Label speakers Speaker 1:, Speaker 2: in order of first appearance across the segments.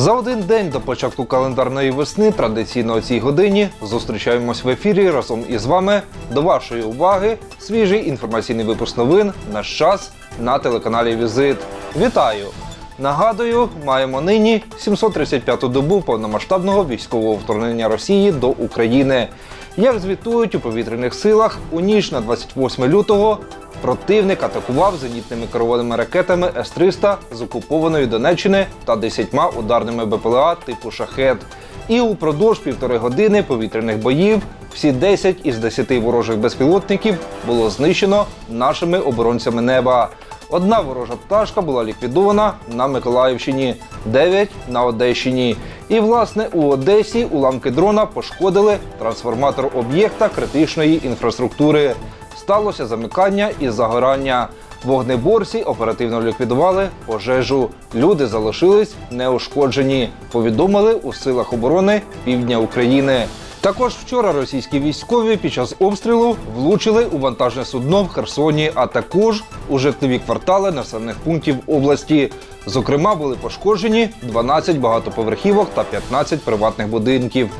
Speaker 1: За один день до початку календарної весни традиційно о цій годині зустрічаємось в ефірі разом із вами. До вашої уваги свіжий інформаційний випуск новин «Наш час» на телеканалі Візит. Вітаю! Нагадую, маємо нині 735-ту добу повномасштабного військового вторгнення Росії до України. Як звітують у повітряних силах, у ніч на 28 лютого противник атакував зенітними керованими ракетами С-300 з окупованої Донеччини та 10 ударними БПЛА типу Шахет. І упродовж півтори години повітряних боїв всі 10 із 10 ворожих безпілотників було знищено нашими оборонцями неба. Одна ворожа пташка була ліквідована на Миколаївщині, 9 на Одещині. І, власне, у Одесі уламки дрона пошкодили трансформатор об'єкта критичної інфраструктури. Сталося замикання і загорання. Вогнеборці оперативно ліквідували пожежу. Люди залишились неушкоджені. Повідомили у силах оборони півдня України. Також вчора російські військові під час обстрілу влучили у вантажне судно в Херсоні, а також у житлові квартали населених пунктів області. Зокрема, були пошкоджені 12 багатоповерхівок та 15 приватних будинків.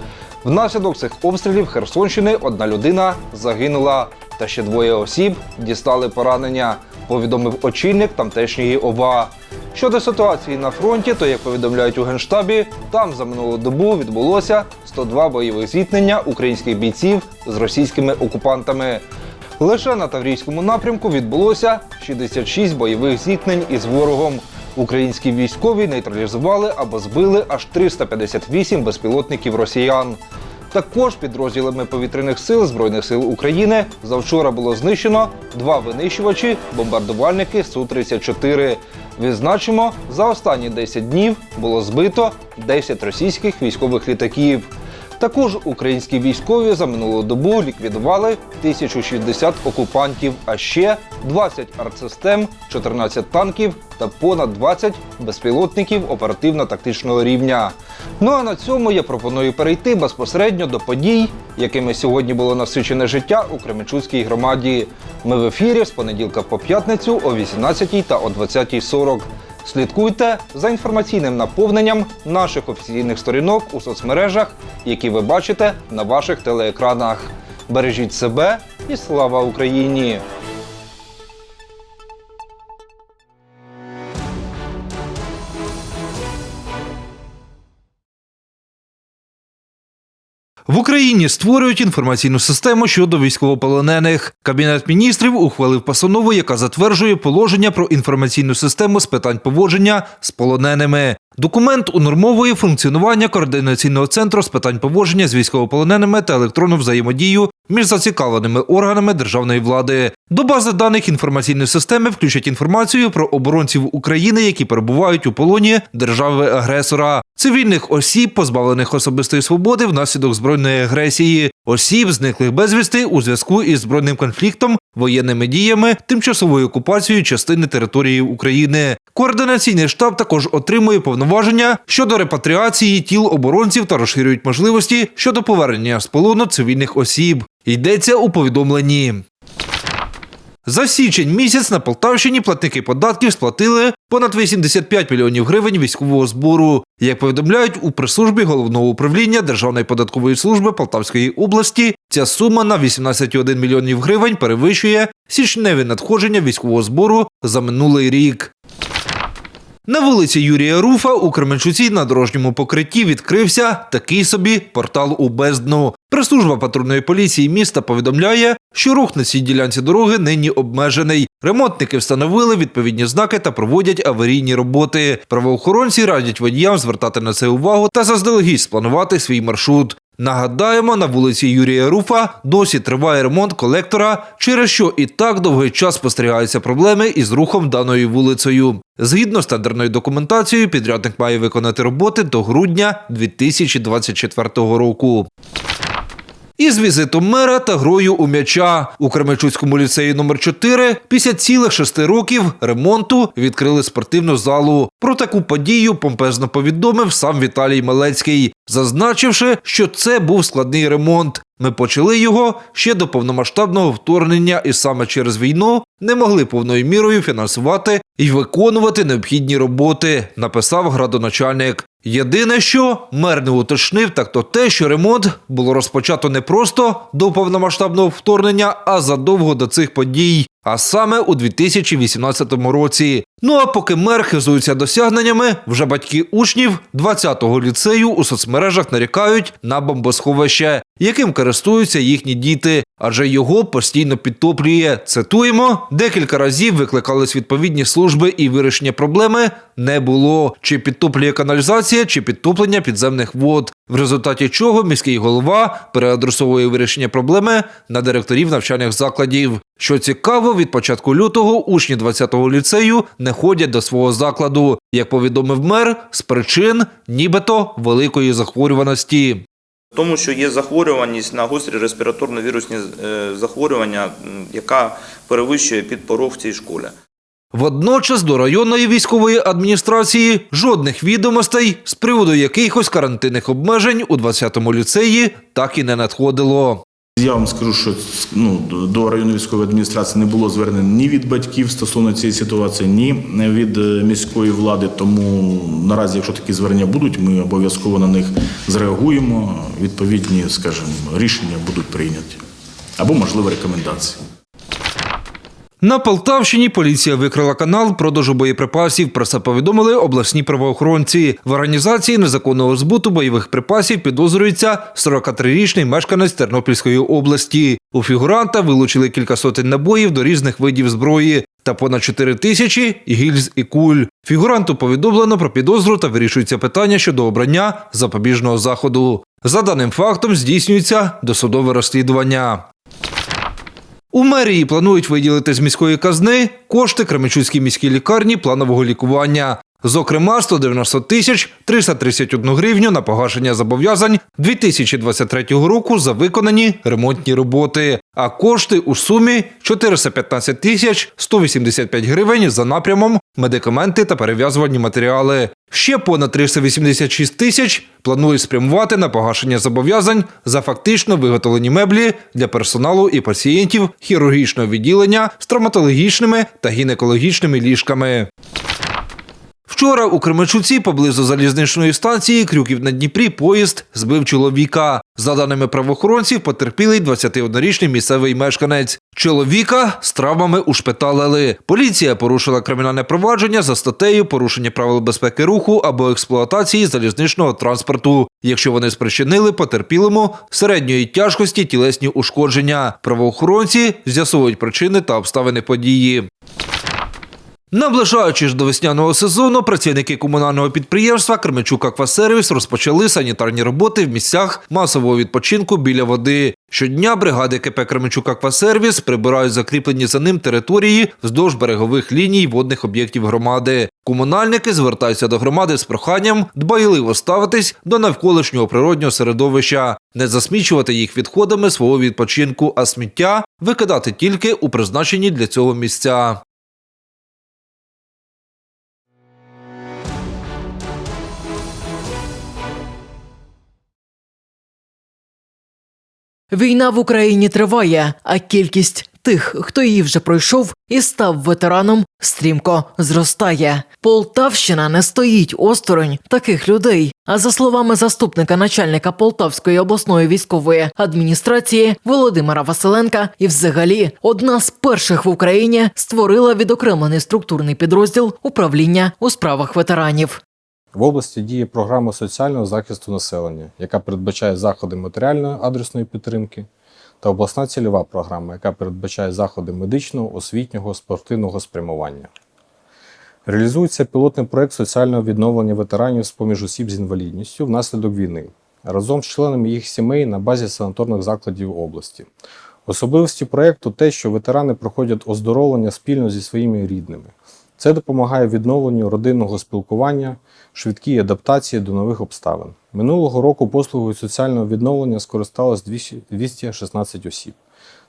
Speaker 1: Внаслідок цих обстрілів Херсонщини одна людина загинула, та ще двоє осіб дістали поранення. Повідомив очільник тамтешньої ОВА. Щодо ситуації на фронті, то як повідомляють у генштабі, там за минулу добу відбулося 102 бойових зіткнення українських бійців з російськими окупантами. Лише на Таврійському напрямку відбулося 66 бойових зіткнень із ворогом. Українські військові нейтралізували або збили аж 358 безпілотників росіян. Також підрозділами повітряних сил Збройних сил України завчора було знищено два винищувачі, бомбардувальники Су-34. Відзначимо, за останні 10 днів було збито 10 російських військових літаків. Також українські військові за минулу добу ліквідували 1060 окупантів, а ще 20 артсистем, 14 танків та понад 20 безпілотників оперативно-тактичного рівня. Ну а на цьому я пропоную перейти безпосередньо до подій, якими сьогодні було насичене життя у Кременчуцькій громаді. Ми в ефірі з понеділка по п'ятницю о 18 та о 20.40. Слідкуйте за інформаційним наповненням наших офіційних сторінок у соцмережах, які ви бачите на ваших телеекранах. Бережіть себе і слава Україні! В Україні створюють інформаційну систему щодо військовополонених. Кабінет міністрів ухвалив постанову, яка затверджує положення про інформаційну систему з питань поводження з полоненими. Документ унормовує функціонування координаційного центру з питань поводження з військовополоненими та електронну взаємодію між зацікавленими органами державної влади. До бази даних інформаційної системи включать інформацію про оборонців України, які перебувають у полоні держави-агресора, цивільних осіб, позбавлених особистої свободи внаслідок збройної агресії, осіб, зниклих безвісти у зв'язку із збройним конфліктом, воєнними діями, тимчасовою окупацією частини території України. Координаційний штаб також отримує повноваження щодо репатріації тіл оборонців та розширюють можливості щодо повернення з полону цивільних осіб. Йдеться у повідомленні. За січень місяць на Полтавщині платники податків сплатили понад 85 мільйонів гривень військового збору. Як повідомляють у прес-службі головного управління Державної податкової служби Полтавської області, ця сума на 18,1 мільйонів гривень перевищує січневі надходження військового збору за минулий рік. На вулиці Юрія Руфа у Кременчуці на дорожньому покритті відкрився такий собі портал у бездну. Прес-служба патрульної поліції міста повідомляє, що рух на цій ділянці дороги нині обмежений. Ремонтники встановили відповідні знаки та проводять аварійні роботи. Правоохоронці радять водіям звертати на це увагу та заздалегідь спланувати свій маршрут. Нагадаємо, на вулиці Юрія Руфа досі триває ремонт колектора, через що і так довгий час спостерігаються проблеми із рухом даною вулицею. Згідно з тендерною документацією, підрядник має виконати роботи до грудня 2024 року. Із візитом мера та грою у м'яча у Кременчуцькому ліцеї номер 4 після цілих шести років ремонту відкрили спортивну залу. Про таку подію помпезно повідомив сам Віталій Малецький, зазначивши, що це був складний ремонт. Ми почали його ще до повномасштабного вторгнення, і саме через війну не могли повною мірою фінансувати і виконувати необхідні роботи, написав градоначальник. Єдине, що мер не уточнив, так то те, що ремонт було розпочато не просто до повномасштабного вторгнення, а задовго до цих подій, а саме у 2018 році. Ну а поки мер хизується досягненнями, вже батьки учнів 20-го ліцею у соцмережах нарікають на бомбосховище, яким користуються їхні діти, адже його постійно підтоплює. Цитуємо, декілька разів викликались відповідні служби, і вирішення проблеми не було. Чи підтоплює каналізація, чи підтоплення підземних вод. В результаті чого міський голова переадресовує вирішення проблеми на директорів навчальних закладів. Що цікаво, від початку лютого учні 20-го ліцею не ходять до свого закладу, як повідомив мер, з причин нібито великої захворюваності.
Speaker 2: Тому що є захворюваність на гострі респіраторно-вірусні е, захворювання, яка перевищує підпорог в цій школі.
Speaker 1: Водночас до районної військової адміністрації жодних відомостей з приводу якихось карантинних обмежень у 20-му ліцеї так і не надходило.
Speaker 3: Я вам скажу, що ну, до районної військової адміністрації не було звернень ні від батьків стосовно цієї ситуації, ні від е, міської влади. Тому наразі, якщо такі звернення будуть, ми обов'язково на них зреагуємо. Відповідні, скажімо, рішення будуть прийняті або можливо рекомендації.
Speaker 1: На Полтавщині поліція викрила канал продажу боєприпасів. Про це повідомили обласні правоохоронці. В організації незаконного збуту бойових припасів підозрюється 43-річний мешканець Тернопільської області. У фігуранта вилучили кілька сотень набоїв до різних видів зброї. Та понад 4 тисячі гільз і куль. Фігуранту повідомлено про підозру та вирішується питання щодо обрання запобіжного заходу. За даним фактом здійснюється досудове розслідування. У мерії планують виділити з міської казни кошти Кременчуцькій міській лікарні планового лікування. Зокрема, 190 тисяч 331 гривню на погашення зобов'язань 2023 року за виконані ремонтні роботи, а кошти у сумі 415 тисяч 185 гривень за напрямом медикаменти та перев'язувальні матеріали. Ще понад 386 тисяч планують спрямувати на погашення зобов'язань за фактично виготовлені меблі для персоналу і пацієнтів хірургічного відділення з травматологічними та гінекологічними ліжками. Вчора у Кременчуці поблизу залізничної станції Крюків на Дніпрі поїзд збив чоловіка. За даними правоохоронців, потерпілий 21-річний місцевий мешканець. Чоловіка з травмами ушпиталили. Поліція порушила кримінальне провадження за статтею порушення правил безпеки руху або експлуатації залізничного транспорту, якщо вони спричинили потерпілому середньої тяжкості тілесні ушкодження. Правоохоронці з'ясовують причини та обставини події. Наближаючись до весняного сезону, працівники комунального підприємства Кременчук Аквасервіс розпочали санітарні роботи в місцях масового відпочинку біля води. Щодня бригади КП Кременчук Аквасервіс прибирають закріплені за ним території вздовж берегових ліній водних об'єктів громади. Комунальники звертаються до громади з проханням дбайливо ставитись до навколишнього природнього середовища, не засмічувати їх відходами свого відпочинку, а сміття викидати тільки у призначені для цього місця.
Speaker 4: Війна в Україні триває, а кількість тих, хто її вже пройшов і став ветераном, стрімко зростає. Полтавщина не стоїть осторонь таких людей. А за словами заступника начальника Полтавської обласної військової адміністрації Володимира Василенка, і взагалі одна з перших в Україні створила відокремлений структурний підрозділ управління у справах ветеранів.
Speaker 5: В області діє програма соціального захисту населення, яка передбачає заходи матеріальної адресної підтримки, та обласна цільова програма, яка передбачає заходи медичного, освітнього, спортивного спрямування. Реалізується пілотний проект соціального відновлення ветеранів з поміж осіб з інвалідністю внаслідок війни разом з членами їх сімей на базі санаторних закладів області. Особливості проекту те, що ветерани проходять оздоровлення спільно зі своїми рідними. Це допомагає відновленню родинного спілкування, швидкій адаптації до нових обставин. Минулого року послугою соціального відновлення скористалось 216 осіб.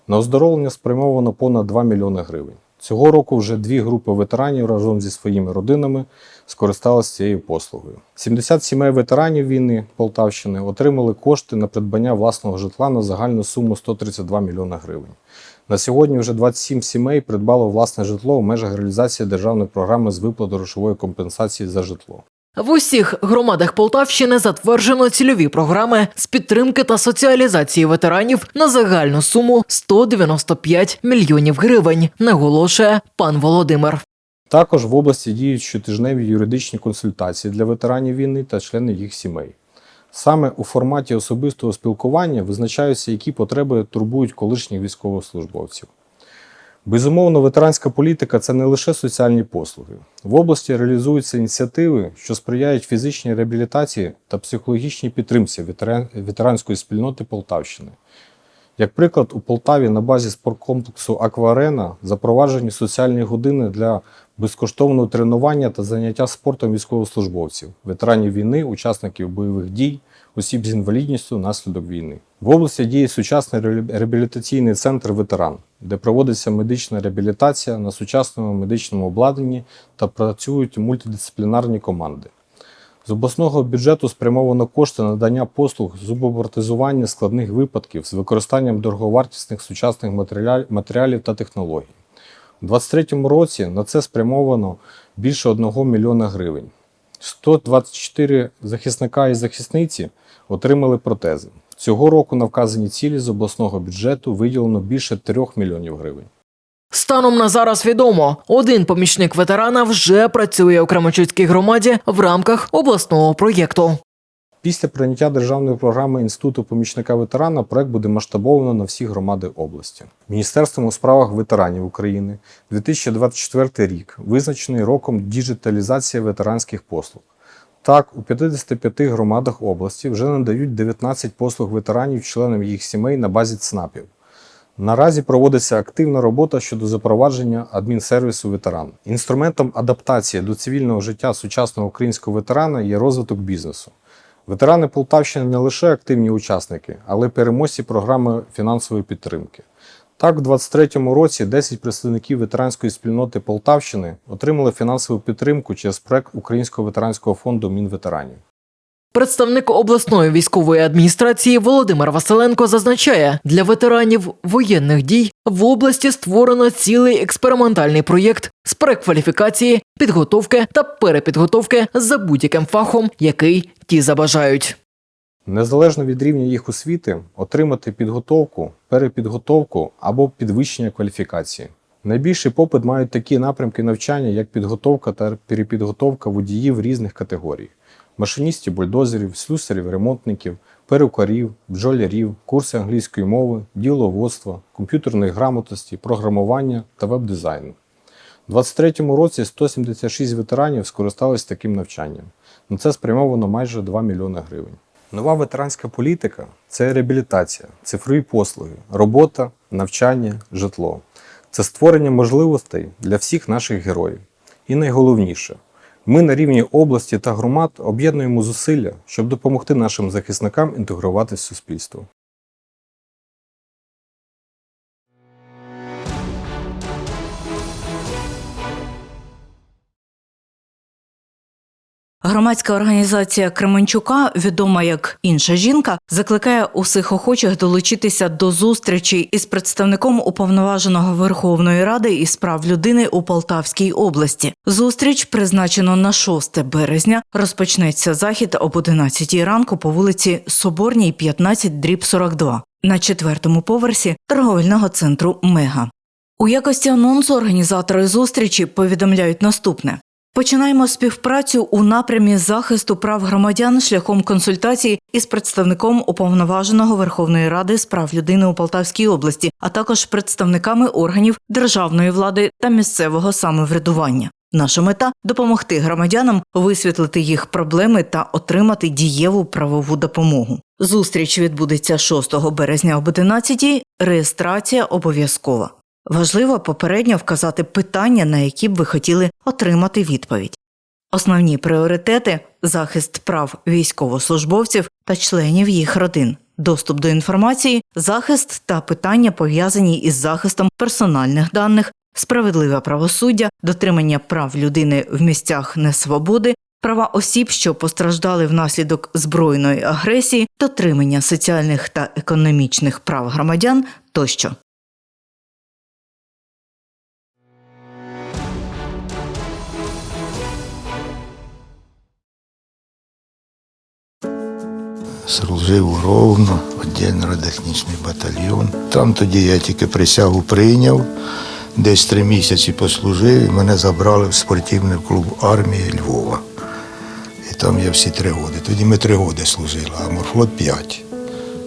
Speaker 5: На оздоровлення спрямовано понад 2 мільйони гривень. Цього року вже дві групи ветеранів разом зі своїми родинами скористалися цією послугою. 70 сімей ветеранів війни Полтавщини отримали кошти на придбання власного житла на загальну суму 132 мільйона гривень. На сьогодні вже 27 сімей придбало власне житло в межах реалізації державної програми з виплати грошової компенсації за житло.
Speaker 4: В усіх громадах Полтавщини затверджено цільові програми з підтримки та соціалізації ветеранів на загальну суму 195 мільйонів гривень, наголошує пан Володимир.
Speaker 5: Також в області діють щотижневі юридичні консультації для ветеранів війни та членів їх сімей. Саме у форматі особистого спілкування визначаються, які потреби турбують колишніх військовослужбовців. Безумовно, ветеранська політика це не лише соціальні послуги. В області реалізуються ініціативи, що сприяють фізичній реабілітації та психологічній підтримці ветеранської спільноти Полтавщини. Як приклад, у Полтаві на базі спорткомплексу Акварена запроваджені соціальні години для безкоштовного тренування та заняття спортом військовослужбовців, ветеранів війни, учасників бойових дій, осіб з інвалідністю внаслідок війни. В області діє сучасний реабілітаційний центр ветеран, де проводиться медична реабілітація на сучасному медичному обладнанні та працюють мультидисциплінарні команди. З обласного бюджету спрямовано кошти надання послуг з складних випадків з використанням дороговартісних сучасних матеріалів та технологій. У 2023 році на це спрямовано більше 1 мільйона гривень. 124 захисника і захисниці отримали протези. Цього року на вказані цілі з обласного бюджету виділено більше 3 мільйонів гривень.
Speaker 4: Станом на зараз відомо, один помічник ветерана вже працює у Кременчуцькій громаді в рамках обласного проєкту.
Speaker 5: Після прийняття державної програми Інституту помічника ветерана проект буде масштабовано на всі громади області. Міністерством у справах ветеранів України 2024 рік визначений роком діджиталізації ветеранських послуг. Так, у 55 громадах області вже надають 19 послуг ветеранів членам їх сімей на базі ЦНАПів. Наразі проводиться активна робота щодо запровадження адмінсервісу ветеран. Інструментом адаптації до цивільного життя сучасного українського ветерана є розвиток бізнесу. Ветерани Полтавщини не лише активні учасники, але й переможці програми фінансової підтримки. Так, у 2023 році 10 представників ветеранської спільноти Полтавщини отримали фінансову підтримку через проект Українського ветеранського фонду Мінветеранів.
Speaker 4: Представник обласної військової адміністрації Володимир Василенко зазначає, для ветеранів воєнних дій в області створено цілий експериментальний проєкт з перекваліфікації, підготовки та перепідготовки за будь-яким фахом, який ті забажають.
Speaker 5: Незалежно від рівня їх освіти, отримати підготовку, перепідготовку або підвищення кваліфікації. Найбільший попит мають такі напрямки навчання, як підготовка та перепідготовка водіїв різних категорій: машиністів, бульдозерів, слюсарів, ремонтників, перукарів, бджолярів, курси англійської мови, діловодства, комп'ютерної грамотності, програмування та веб-дизайну. У 2023 році 176 ветеранів скористались таким навчанням. На це спрямовано майже 2 мільйони гривень. Нова ветеранська політика це реабілітація, цифрові послуги, робота, навчання, житло. Це створення можливостей для всіх наших героїв. І найголовніше, ми на рівні області та громад об'єднуємо зусилля, щоб допомогти нашим захисникам інтегруватися в суспільство.
Speaker 6: Громадська організація Кременчука, відома як інша жінка, закликає усіх охочих долучитися до зустрічі із представником уповноваженого Верховної Ради із прав людини у Полтавській області. Зустріч призначено на 6 березня. Розпочнеться захід об 11 ранку по вулиці Соборній, 15 дріб 42 на четвертому поверсі торговельного центру Мега. У якості анонсу організатори зустрічі повідомляють наступне. Починаємо співпрацю у напрямі захисту прав громадян шляхом консультацій із представником уповноваженого Верховної Ради з прав людини у Полтавській області, а також представниками органів державної влади та місцевого самоврядування. Наша мета допомогти громадянам висвітлити їх проблеми та отримати дієву правову допомогу. Зустріч відбудеться 6 березня об 11 Реєстрація обов'язкова. Важливо попередньо вказати питання, на які б ви хотіли отримати відповідь. Основні пріоритети захист прав військовослужбовців та членів їх родин, доступ до інформації, захист та питання, пов'язані із захистом персональних даних, справедливе правосуддя, дотримання прав людини в місцях несвободи, права осіб, що постраждали внаслідок збройної агресії, дотримання соціальних та економічних прав громадян тощо.
Speaker 7: Служив у Ровно, один радехнічний батальйон. Там тоді я тільки присягу прийняв, десь три місяці послужив, і мене забрали в спортивний клуб армії Львова. І там я всі три роки. Тоді ми три роки служили, а морфлот п'ять.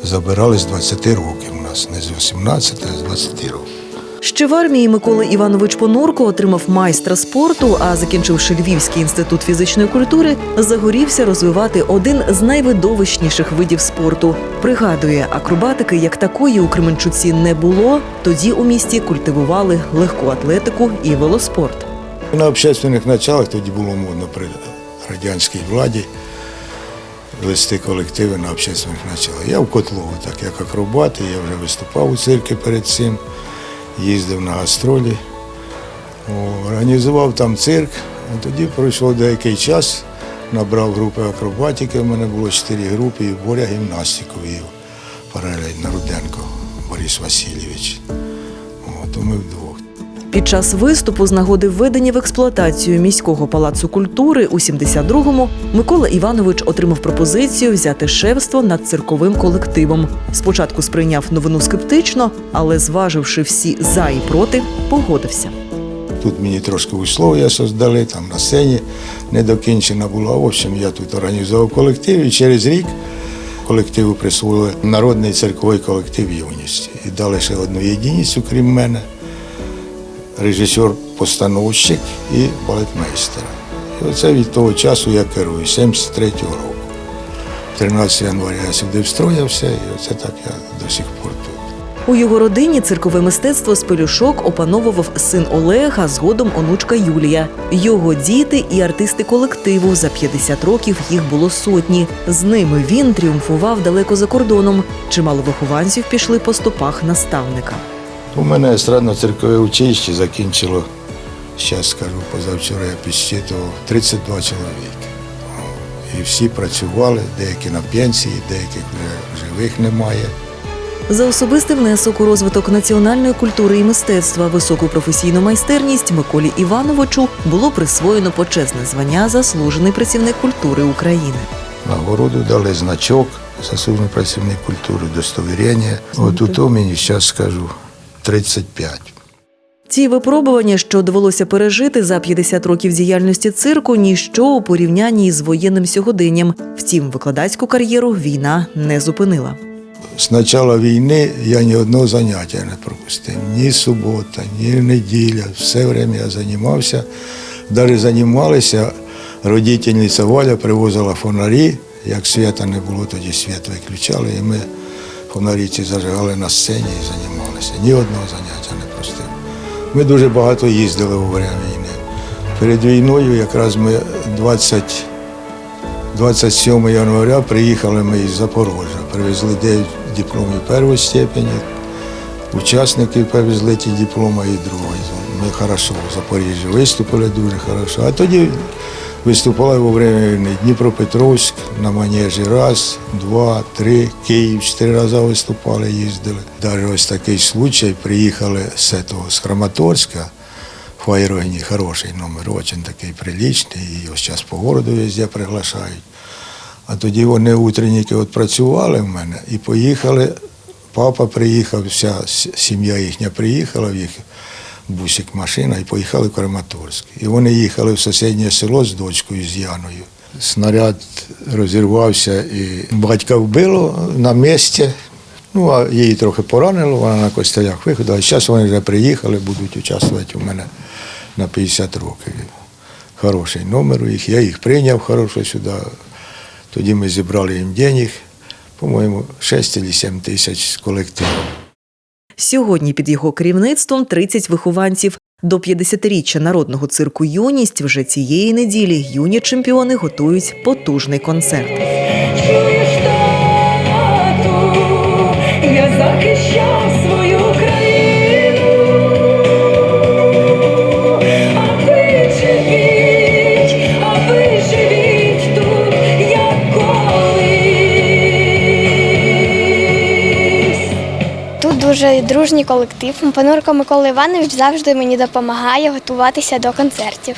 Speaker 7: Забирали з 20 років у нас, не з 18, а з 20 років.
Speaker 8: Ще в армії Микола Іванович Понурко отримав майстра спорту, а закінчивши Львівський інститут фізичної культури, загорівся розвивати один з найвидовищніших видів спорту. Пригадує, акробатики як такої у Кременчуці не було. Тоді у місті культивували легку атлетику і велоспорт.
Speaker 7: На общественних началах тоді було модно при радянській владі вести колективи на общественних началах. Я в Котлову, так як акробат, я вже виступав у цирку перед цим, їздив на гастролі, організував там цирк, а тоді пройшов деякий час, набрав групи акробатики, у мене було чотири групи, і Боря гімнастику вів паралельно Руденко Борис Васильович. От, ми.
Speaker 8: Під час виступу з нагоди введення в експлуатацію міського палацу культури у 72-му Микола Іванович отримав пропозицію взяти шефство над цирковим колективом. Спочатку сприйняв новину скептично, але зваживши всі за і проти, погодився.
Speaker 7: Тут мені трошки условия создали, там на сцені не докінчена була. В общем, я тут організував колектив і через рік колективу присвоїли народний церковий колектив юності. І дали ще одну єдиницю, крім мене, режисер-постановщик і балетмейстер. І оце від того часу я керую, 73-го року. 13 января я сюди встроївся, і оце так я до сих пор тут.
Speaker 8: У його родині циркове мистецтво з пелюшок опановував син Олег, а згодом онучка Юлія. Його діти і артисти колективу за 50 років їх було сотні. З ними він тріумфував далеко за кордоном. Чимало вихованців пішли по стопах наставника.
Speaker 7: У мене естрадно-циркове училище закінчило, зараз скажу, позавчора я підсчитував, 32 чоловіки. І всі працювали, деякі на пенсії, деяких вже живих немає.
Speaker 8: За особистий внесок у розвиток національної культури і мистецтва, високу професійну майстерність Миколі Івановичу було присвоєно почесне звання заслужений працівник культури України.
Speaker 7: Нагороду дали значок, заслужений працівник культури, удостовірення. От у то мені зараз скажу 35.
Speaker 8: Ці випробування, що довелося пережити за 50 років діяльності цирку, ніщо у порівнянні з воєнним сьогоденням. Втім, викладацьку кар'єру війна не зупинила.
Speaker 7: З початку війни я ні одного заняття не пропустив. Ні субота, ні неділя. Все время я займався. Навіть займалися, родительниця Валя привозила фонарі. Як свята не було, тоді світ виключали, і ми ці зажигали на сцені і займалися. Ні одного заняття не простив. Ми дуже багато їздили у время війни. Перед війною якраз ми 20 27 января приїхали ми із Запорожжя, привезли 9 дипломів першої степені, учасників привезли ті дипломи і другої. Ми хорошо в Запоріжжі виступили дуже хорошо. А тоді виступали во время Дніпропетровськ на манежі. Раз, два, три, Київ чотири рази виступали, їздили. Навіть ось такий случай, приїхали з того, з Краматорська, в хороший номер, очень такий приличний, і його зараз по городу везде приглашають. А тоді вони утренніки от працювали в мене і поїхали. Папа приїхав, вся сім'я їхня приїхала, в їх бусик машина, і поїхали в Краматорськ. І вони їхали в сусіднє село з дочкою, з Яною. Снаряд розірвався і батька вбило на місці. Ну, а її трохи поранило, вона на костелях виходила. Зараз вони вже приїхали, будуть участвувати у мене на 50 років. Хороший номер у їх. Я їх прийняв хорошо сюди. Тоді ми зібрали їм денег, по-моєму, 6 чи 7 тисяч з колективу.
Speaker 8: Сьогодні під його керівництвом 30 вихованців. До 50-річчя народного цирку Юність вже цієї неділі юні чемпіони готують потужний концерт.
Speaker 9: Я захищав свою
Speaker 10: дуже дружній колектив. Панурко Микола Іванович завжди мені допомагає готуватися до концертів.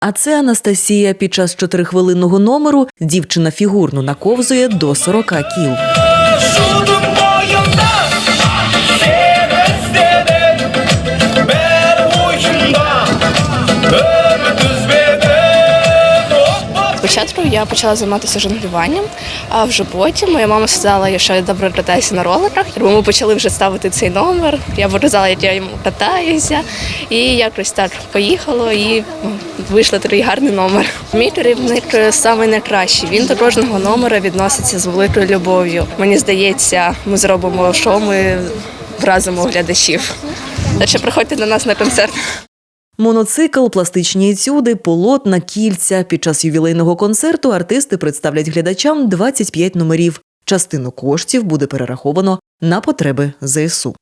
Speaker 8: А це Анастасія. Під час чотирихвилинного номеру дівчина фігурно наковзує до 40 кіл.
Speaker 11: Спочатку я почала займатися жонглюванням, а вже потім моя мама сказала, що я добре катаюся на роликах. Тому ми почали вже ставити цей номер. Я показала, як я йому катаюся, і якось так поїхало, і ну, вийшло такий гарний номер. Мій керівник саме найкращий. Він до кожного номера відноситься з великою любов'ю. Мені здається, ми зробимо шоу, ми вразимо глядачів. Так що приходьте до нас на концерт.
Speaker 8: Моноцикл, пластичні етюди, полотна, кільця. Під час ювілейного концерту артисти представлять глядачам 25 номерів. Частину коштів буде перераховано на потреби ЗСУ.